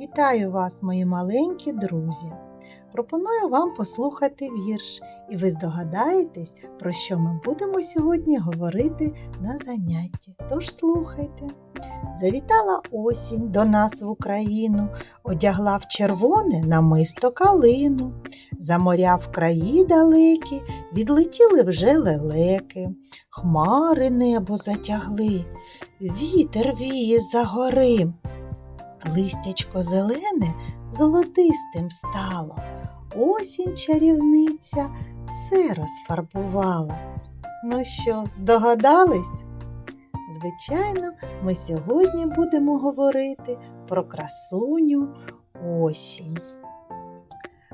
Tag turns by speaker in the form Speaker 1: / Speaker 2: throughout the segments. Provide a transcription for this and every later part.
Speaker 1: Вітаю вас, мої маленькі друзі! Пропоную вам послухати вірш, і ви здогадаєтесь, про що ми будемо сьогодні говорити на занятті. Тож слухайте. Завітала осінь до нас в Україну, одягла в червоне намисто калину. За моря в краї далекі відлетіли вже лелеки, хмари небо затягли, вітер віє за гори. Листячко зелене золотистим стало, осінь чарівниця все розфарбувала. Ну що, здогадались? Звичайно, ми сьогодні будемо говорити про красуню осінь.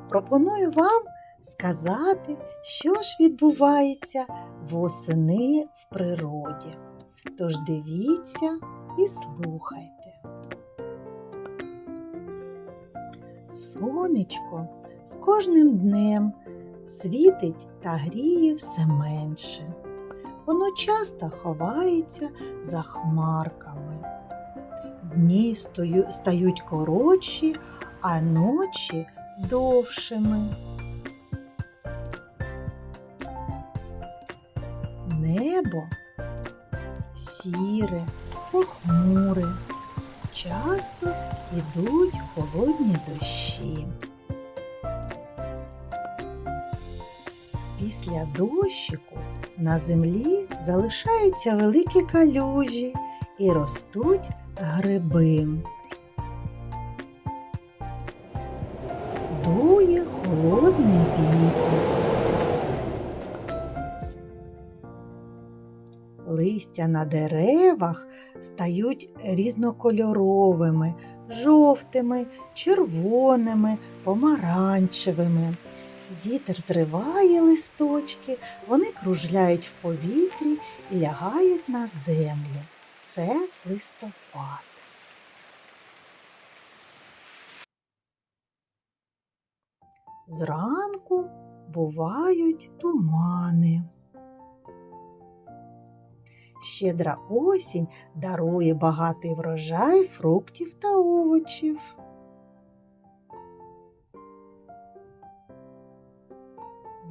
Speaker 1: Пропоную вам сказати, що ж відбувається восени в природі. Тож дивіться і слухайте. Сонечко з кожним днем світить та гріє все менше. Воно часто ховається за хмарками. Дні стають коротші, а ночі довшими. Небо сіре, похмуре, часто йдуть холодні дощі. Після дощику на землі залишаються великі калюжі і ростуть гриби. Дує холодний вітер. Листя на деревах стають різнокольоровими, жовтими, червоними, помаранчевими. Вітер зриває листочки, вони кружляють в повітрі і лягають на землю. Це листопад. Зранку бувають тумани. Щедра осінь дарує багатий врожай фруктів та овочів.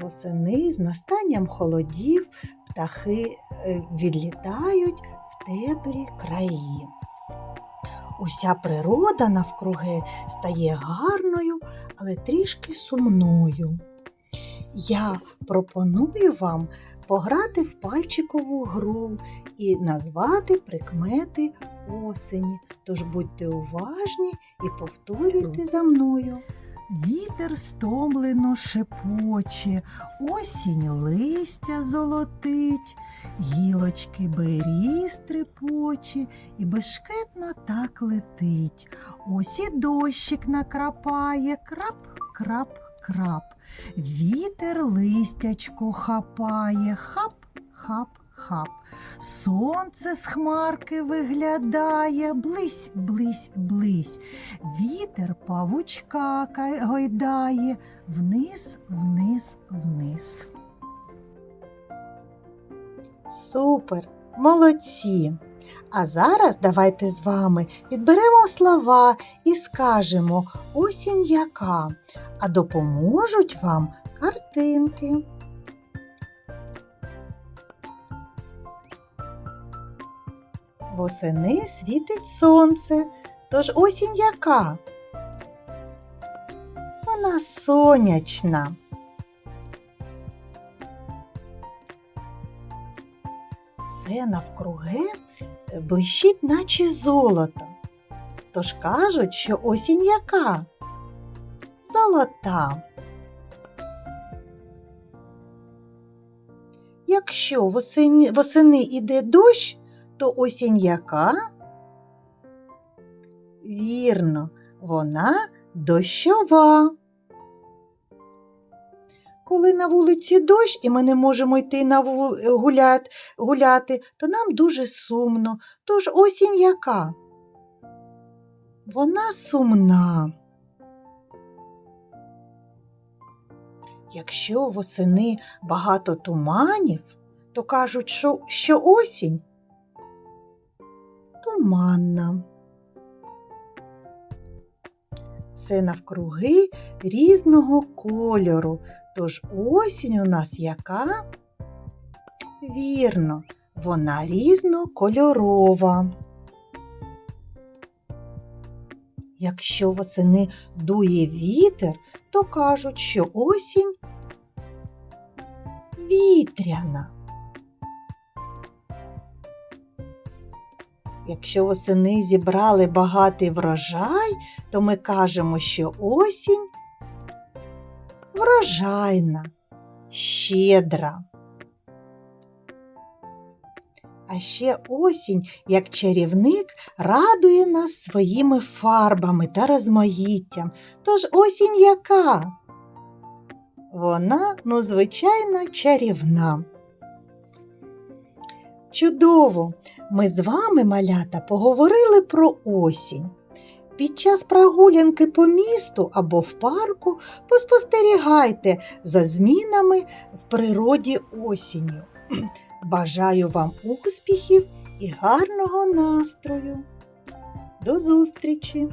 Speaker 1: Восени з настанням холодів птахи е, відлітають в теплі краї. Уся природа навкруги стає гарною, але трішки сумною. Я пропоную вам пограти в пальчикову гру і назвати прикмети осені. Тож будьте уважні і повторюйте за мною. Вітер стомлено шепоче, осінь листя золотить, гілочки беріз трепоче і бешкетно так летить. Ось і дощик накрапає, крап, крап. Вітер листячко хапає, хап, хап, хап. Сонце з хмарки виглядає, близь, близь, близь. Вітер павучка гойдає, вниз, вниз, вниз. Супер! Молодці! А зараз давайте з вами підберемо слова і скажемо осінь яка, а допоможуть вам картинки. Восени світить сонце, тож осінь яка? Вона сонячна. Все навкруги блищить, наче золото. Тож кажуть, що осінь яка? Золота. Якщо восени, восени іде дощ, то осінь яка? Вірно, вона дощова. Коли на вулиці дощ і ми не можемо йти на вул... гуляти, гуляти, то нам дуже сумно. Тож осінь яка? Вона сумна. Якщо восени багато туманів, то кажуть, що, що осінь туманна. Все навкруги різного кольору. Тож осінь у нас яка? Вірно, вона різнокольорова. Якщо восени дує вітер, то кажуть, що осінь вітряна. Якщо восени зібрали багатий врожай, то ми кажемо, що осінь врожайна, щедра. А ще осінь, як чарівник, радує нас своїми фарбами та розмаїттям. Тож осінь яка? Вона, ну, звичайно, чарівна. Чудово! Ми з вами, малята, поговорили про осінь. Під час прогулянки по місту або в парку поспостерігайте за змінами в природі осінню. Бажаю вам успіхів і гарного настрою. До зустрічі!